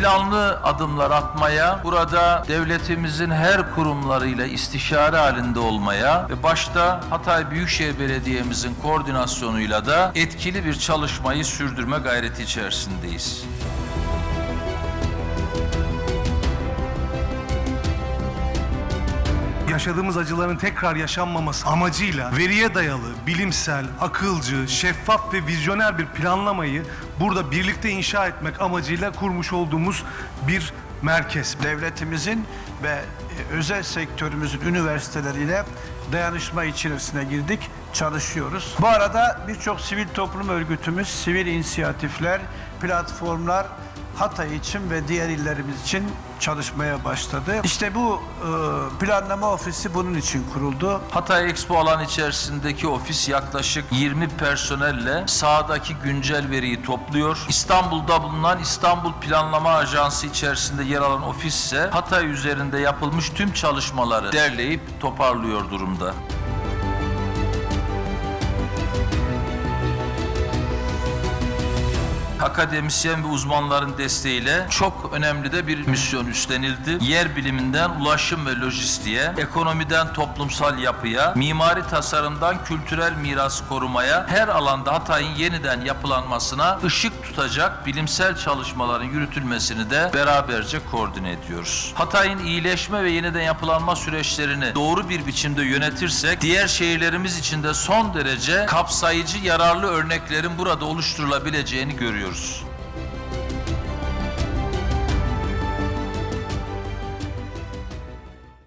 planlı adımlar atmaya, burada devletimizin her kurumlarıyla istişare halinde olmaya ve başta Hatay Büyükşehir Belediye'mizin koordinasyonuyla da etkili bir çalışmayı sürdürme gayreti içerisindeyiz. Yaşadığımız acıların tekrar yaşanmaması amacıyla veriye dayalı, bilimsel, akılcı, şeffaf ve vizyoner bir planlamayı burada birlikte inşa etmek amacıyla kurmuş olduğumuz bir merkez. devletimizin ve e, özel sektörümüzün üniversiteleriyle dayanışma içerisine girdik, çalışıyoruz. Bu arada birçok sivil toplum örgütümüz, sivil inisiyatifler, platformlar Hatay için ve diğer illerimiz için çalışmaya başladı. İşte bu e, planlama ofisi bunun için kuruldu. Hatay Expo alan içerisindeki ofis yaklaşık 20 personelle sahadaki güncel veriyi topluyor. İstanbul'da bulunan İstanbul Planlama Ajansı içerisinde yer alan ofis ise Hatay üzerinde yapılmış tüm çalışmaları derleyip toparlıyor durumda. Akademisyen ve uzmanların desteğiyle çok önemli de bir misyon üstlenildi. Yer biliminden ulaşım ve lojistiğe, ekonomiden toplumsal yapıya, mimari tasarımdan kültürel miras korumaya, her alanda Hatay'ın yeniden yapılanmasına ışık tutacak bilimsel çalışmaların yürütülmesini de beraberce koordine ediyoruz. Hatay'ın iyileşme ve yeniden yapılanma süreçlerini doğru bir biçimde yönetirsek, diğer şehirlerimiz için de son derece kapsayıcı, yararlı örneklerin burada oluşturulabileceğini görüyoruz. sus